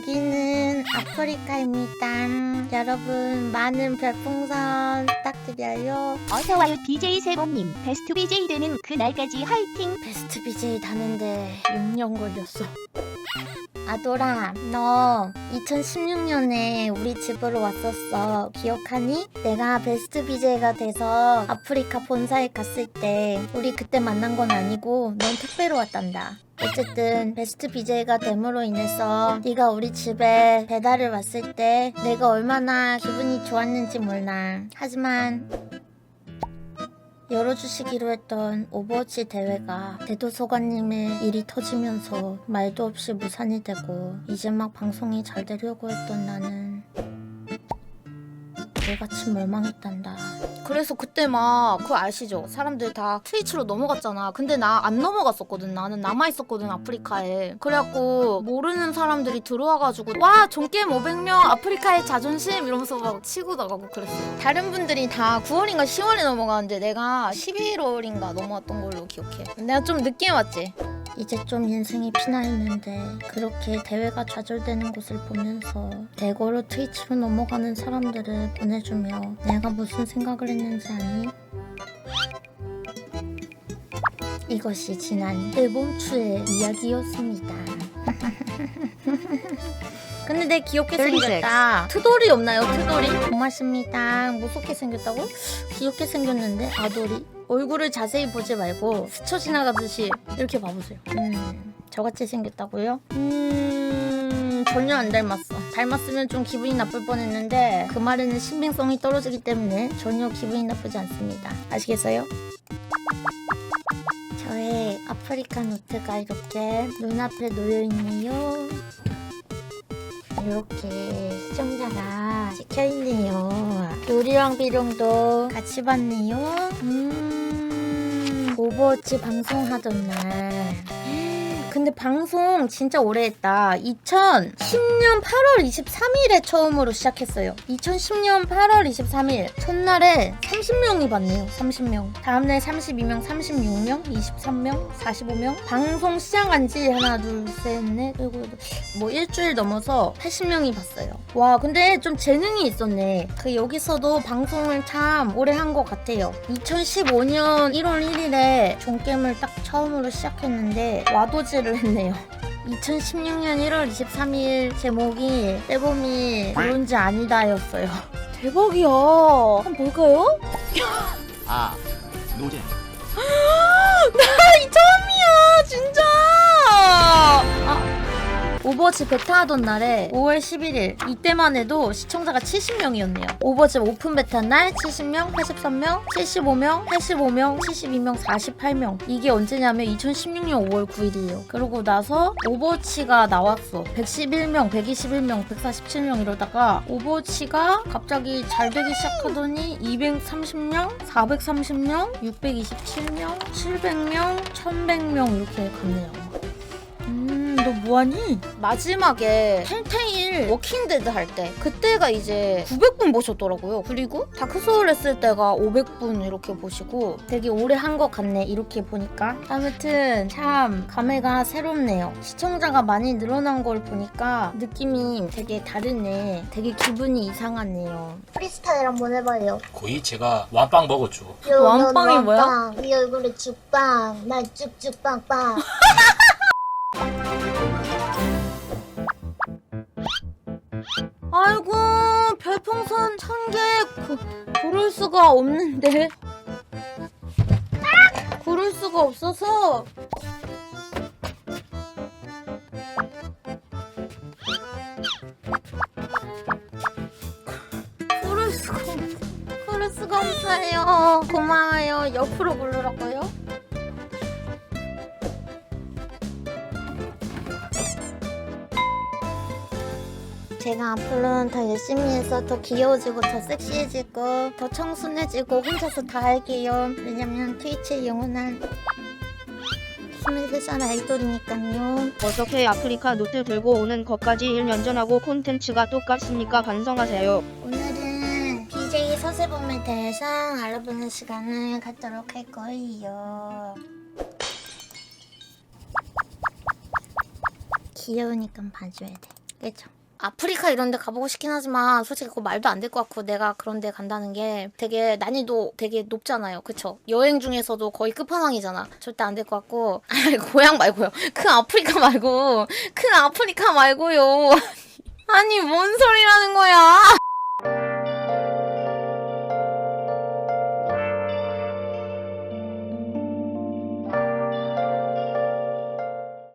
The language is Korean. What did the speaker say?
여기는 아프리카입니다. 여러분 많은 별풍선 부탁드려요. 어서와요 BJ 세범님 베스트 BJ 되는 그날까지 화이팅 베스트 BJ 다는데 6년 걸렸어. 아도라, 너 2016년에 우리 집으로 왔었어. 기억하니? 내가 베스트 BJ가 돼서 아프리카 본사에 갔을 때 우리 그때 만난 건 아니고 넌 택배로 왔단다. 어쨌든 베스트 BJ가 됨으로 인해서 네가 우리 집에 배달을 왔을 때 내가 얼마나 기분이 좋았는지 몰라. 하지만 열어주시기로 했던 오버워치 대회가 대도서관님의 일이 터지면서 말도 없이 무산이 되고 이제 막 방송이 잘 되려고 했던 나는 개같이 멸망했단다. 그래서 그때 막 그거 아시죠? 사람들 다 트위치로 넘어갔잖아. 근데 나 안 넘어갔었거든. 나는 남아 있었거든 아프리카에. 그래갖고 모르는 사람들이 들어와가지고 와 종게임 500명 아프리카의 자존심 이러면서 막 치고 나가고 그랬어. 다른 분들이 다 9월인가 10월에 넘어가는데 내가 11월인가 넘어갔던 걸로 기억해. 내가 좀 늦게 왔지. 이제 좀 인생이 피나했는데 그렇게 대회가 좌절되는 것을 보면서 대거로 트위치로 넘어가는 사람들을 보내주며 내가 무슨 생각을 했는지 아니? 이것이 지난 앨범 추의 이야기였습니다. 근데 내 귀엽게 생겼다. 트돌이 없나요? 트돌이? 고맙습니다. 무섭게 생겼다고? 귀엽게 생겼는데 아돌이? 얼굴을 자세히 보지 말고 스쳐 지나가듯이 이렇게 봐보세요. 음, 저같이 생겼다고요? 음, 전혀 안 닮았어. 닮았으면 좀 기분이 나쁠 뻔했는데 그 말에는 신빙성이 떨어지기 때문에 전혀 기분이 나쁘지 않습니다. 아시겠어요? 아프리카 노트가 이렇게 눈앞에 놓여있네요. 이렇게 시청자가 찍혀있네요. 요리왕 비룡도 같이 봤네요. 음, 오버워치 방송하던 날. 근데 방송 진짜 오래 했다. 2010년 8월 23일에 처음으로 시작했어요. 2010년 8월 23일 첫날에 30명이 봤네요. 30명. 다음날 32명, 36명, 23명, 45명. 방송 시작한 지 하나, 둘, 셋, 넷, 일곱, 여덟, 뭐 일주일 넘어서 80명이 봤어요. 와, 근데 좀 재능이 있었네. 그 여기서도 방송을 참 오래 한 것 같아요. 2015년 1월 1일에 종겜을 딱 처음으로 시작했는데 와도지 를 했네요. 2016년 1월 23일 제목이 떼봄이 그런지 아니다였어요. 대박이야. 한번 볼까요? 아, 노제. 이 처음이야, 진짜. 아. 오버워치 베타 하던 날에 5월 11일 이때만 해도 시청자가 70명이었네요. 오버워치 오픈 베타 날 70명, 83명, 75명, 85명, 72명, 48명. 이게 언제냐면 2016년 5월 9일이에요. 그러고 나서 오버워치가 나왔어. 111명, 121명, 147명 이러다가 오버워치가 갑자기 잘 되기 시작하더니 230명, 430명, 627명, 700명, 1100명 이렇게 갔네요. 음, 너 뭐하니? 마지막에 텔테일 워킹데드 할 때 그때가 이제 900분 보셨더라고요. 그리고 다크소울 했을 때가 500분 이렇게 보시고 되게 오래 한 것 같네 이렇게 보니까 아무튼 참 감회가 새롭네요. 시청자가 많이 늘어난 걸 보니까 느낌이 되게 다르네. 되게 기분이 이상하네요. 프리스타일 한번 해봐요. 거의 제가 완빵 먹었죠. 완빵이 뭐야? 이 얼굴에 죽빵, 날 쭉쭉 빵빵. 아이고 별풍선 천 개 고를 수가 없는데. 고를 수가 없어서. 고를 수가 없- 고를 수가 없어요. 고마워요. 옆으로 고르라고요? 제가 앞으로는 더 열심히 해서 더 귀여워지고 더 섹시해지고 더 청순해지고 혼자서 다 할게요. 왜냐면 트위치의 영원한 23살 아이돌이니까요. 어떻게 아프리카 노트 들고 오는 것까지 1년 전하고 콘텐츠가 똑같습니까? 반성하세요. 오늘은 BJ 서세범에 대해서 알아보는 시간을 갖도록 할 거예요. 귀여우니까 봐줘야 돼. 그쵸. 아프리카 이런 데 가보고 싶긴 하지만 솔직히 그거 말도 안 될 것 같고 내가 그런 데 간다는 게 되게 난이도 되게 높잖아요. 그쵸? 여행 중에서도 거의 끝판왕이잖아. 절대 안 될 것 같고 아니 고향 말고요. 큰 아프리카 말고 큰 아프리카 말고요. 아니 뭔 소리라는 거야.